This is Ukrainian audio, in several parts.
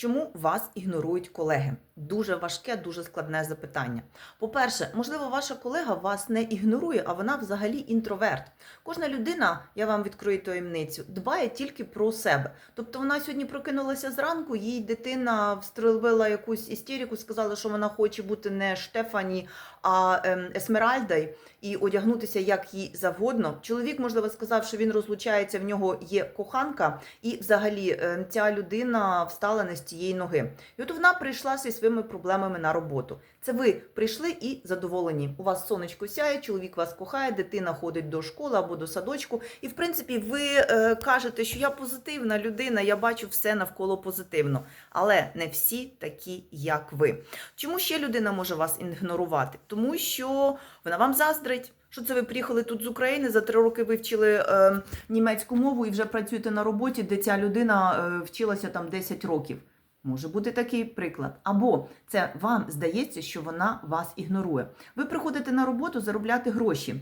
Чому вас ігнорують колеги? Дуже важке, дуже складне запитання. По-перше, можливо, ваша колега вас не ігнорує, а вона взагалі інтроверт. Кожна людина, я вам відкрию таємницю, дбає тільки про себе. Тобто вона сьогодні прокинулася зранку, їй дитина встрелила якусь істерику, сказала, що вона хоче бути не Штефані, а ем, Есмеральдою і одягнутися як їй завгодно. Чоловік, можливо, сказав, що він розлучається, в нього є коханка, і взагалі ем, ця людина встала не з тієї ноги. І от вона прийшла зі своїми проблемами на роботу. Це ви прийшли і задоволені. У вас сонечко сяє, чоловік вас кохає, дитина ходить до школи або до садочку. І в принципі, ви е, кажете, що я позитивна людина, я бачу все навколо позитивно. Але не всі такі, як ви. Чому ще людина може вас ігнорувати? Тому що вона вам заздрить. Що це ви приїхали тут з України? За три роки вивчили е, німецьку мову і вже працюєте на роботі, де ця людина е, вчилася там 10 років. Може бути такий приклад. Або це вам здається, що вона вас ігнорує. Ви приходите на роботу заробляти гроші.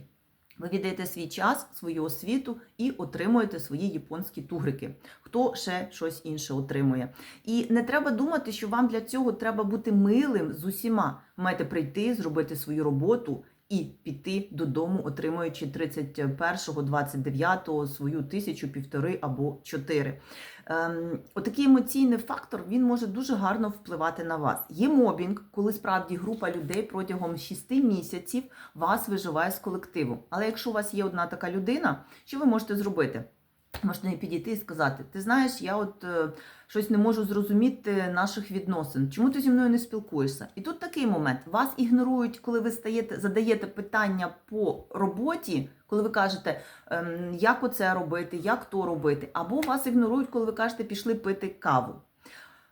Ви віддаєте свій час, свою освіту і отримуєте свої японські тугрики. Хто ще щось інше отримує. І не треба думати, що вам для цього треба бути милим з усіма. Маєте прийти, зробити свою роботу і піти додому, отримуючи 31-го, 29-го свою тисячу, півтори або чотири. Ем, отакий емоційний фактор він може дуже гарно впливати на вас. Є мобінг, коли справді група людей протягом 6 місяців вас виживає з колективу. Але якщо у вас є одна така людина, що ви можете зробити? Можете підійти і сказати: ти знаєш, я от е, щось не можу зрозуміти наших відносин. Чому ти зі мною не спілкуєшся? І тут такий момент: вас ігнорують, коли ви стаєте, задаєте питання по роботі, коли ви кажете, ем, як оце робити, як то робити, або вас ігнорують, коли ви кажете, пішли пити каву.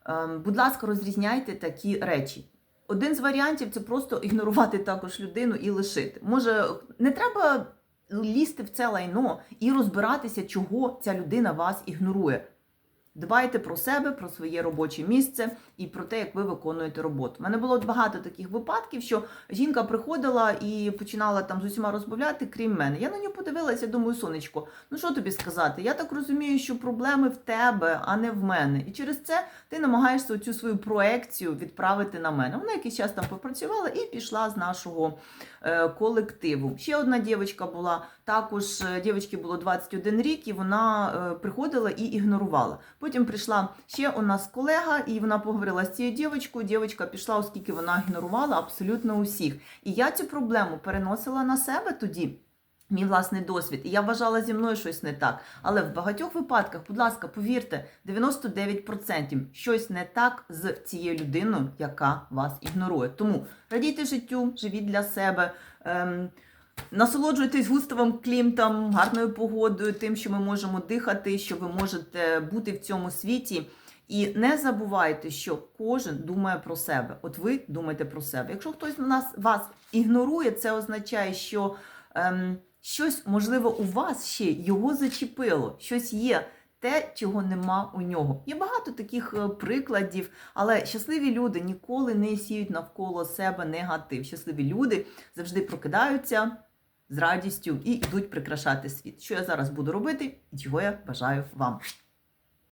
Ем, будь ласка, розрізняйте такі речі. Один з варіантів це просто ігнорувати також людину і лишити. Може, не треба лізти в це лайно і розбиратися, чого ця людина вас ігнорує. Дбайте про себе, про своє робоче місце і про те, як ви виконуєте роботу. У мене було багато таких випадків, що жінка приходила і починала там з усіма розмовляти, крім мене. Я на нього подивилася, думаю, сонечко, ну що тобі сказати? Я так розумію, що проблеми в тебе, а не в мене. І через це ти намагаєшся цю свою проекцію відправити на мене. Вона якийсь час там попрацювала і пішла з нашого е, колективу. Ще одна дівчинка була, також е, дівчинці було 21 рік, і вона е, приходила і ігнорувала. Потім прийшла ще у нас колега, і вона поговорила з цією дівчинкою. Дівчинка пішла, оскільки вона ігнорувала абсолютно усіх. І я цю проблему переносила на себе тоді. Мій власний досвід, і я вважала зі мною щось не так. Але в багатьох випадках, будь ласка, повірте, 99% щось не так з цією людиною, яка вас ігнорує. Тому радійте життю, живіть для себе. Ем, Насолоджуйтесь густовим клімтом, гарною погодою, тим, що ми можемо дихати, що ви можете бути в цьому світі. І не забувайте, що кожен думає про себе. От ви думаєте про себе. Якщо хтось нас вас ігнорує, це означає, що ем, щось можливо у вас ще його зачепило, щось є. Те, чого нема у нього. Є багато таких е, прикладів, але щасливі люди ніколи не сіють навколо себе негатив. Щасливі люди завжди прокидаються з радістю і йдуть прикрашати світ. Що я зараз буду робити і чого я бажаю вам.